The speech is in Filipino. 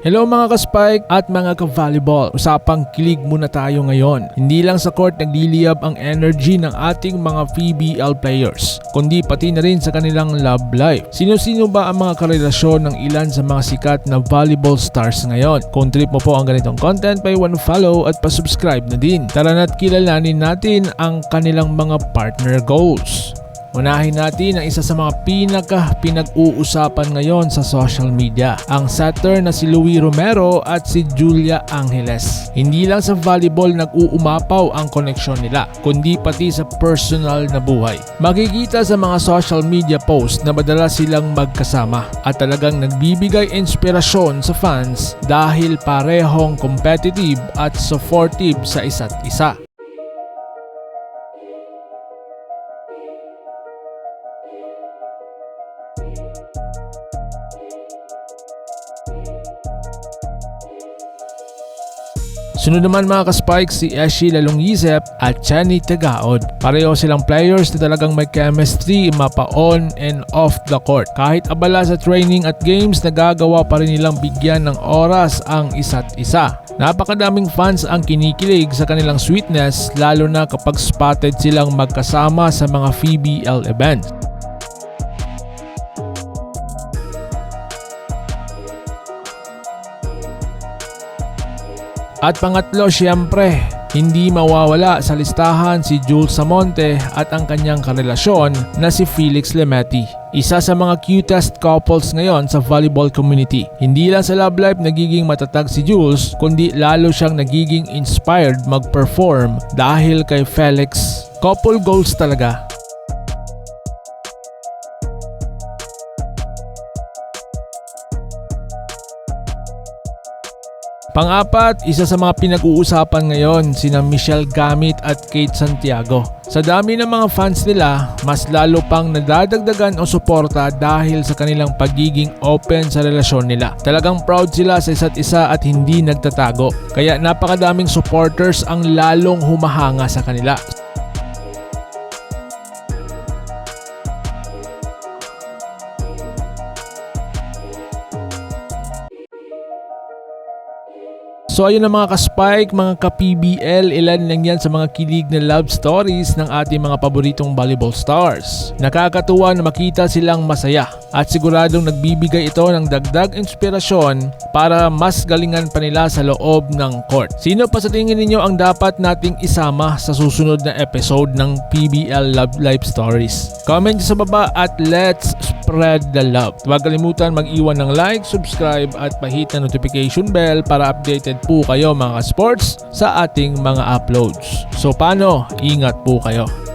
Hello mga ka-spike at mga ka-volleyball. Usapang kilig muna tayo ngayon. Hindi lang sa court nagliliyab ang energy ng ating mga PBL players, kundi pati na rin sa kanilang love life. Sino-sino ba ang mga karelasyon ng ilan sa mga sikat na volleyball stars ngayon? Kung trip mo po ang ganitong content, pay one follow at pa-subscribe na din. Tara na't kilalanin natin ang kanilang mga partner goals. Unahin natin ang isa sa mga pinaka pinag-uusapan ngayon sa social media, ang setter na si Louis Romero at si Julia Angeles. Hindi lang sa volleyball nag-uumapaw ang koneksyon nila, kundi pati sa personal na buhay. Makikita sa mga social media post na madalas silang magkasama at talagang nagbibigay inspirasyon sa fans dahil parehong competitive at supportive sa isa't isa. Sunod naman mga ka-spike si Eshi Lalong-Yisep at Chenny Tagaod. Pareho silang players na talagang may chemistry mapa on and off the court. Kahit abala sa training at games, nagagawa pa rin nilang bigyan ng oras ang isa't isa. Napakadaming fans ang kinikilig sa kanilang sweetness lalo na kapag spotted silang magkasama sa mga PBL events. At pangatlo siyempre, hindi mawawala sa listahan si Jules Samonte at ang kanyang karelasyon na si Felix Lemetti. Isa sa mga cutest couples ngayon sa volleyball community. Hindi lang sa love life nagiging matatag si Jules, kundi lalo siyang nagiging inspired mag-perform dahil kay Felix. Couple goals talaga. Pang-apat, isa sa mga pinag-uusapan ngayon sina Michelle Gamit at Kate Santiago. Sa dami ng mga fans nila, mas lalo pang nadadagdagan o suporta dahil sa kanilang pagiging open sa relasyon nila. Talagang proud sila sa isa't isa at hindi nagtatago. Kaya napakadaming supporters ang lalong humahanga sa kanila. So ayun na mga ka-spike, mga ka-PBL, ilan lang yan sa mga kilig na love stories ng ating mga paboritong volleyball stars. Nakakatuwa na makita silang masaya at siguradong nagbibigay ito ng dagdag inspirasyon para mas galingan pa nila sa loob ng court. Sino pa sa tingin ninyo ang dapat nating isama sa susunod na episode ng PBL Love Life Stories? Comment sa baba at let's spread the love. Huwag kalimutan mag-iwan ng like, subscribe at pahit na notification bell para updated po kayo mga sports sa ating mga uploads. So paano? Ingat po kayo.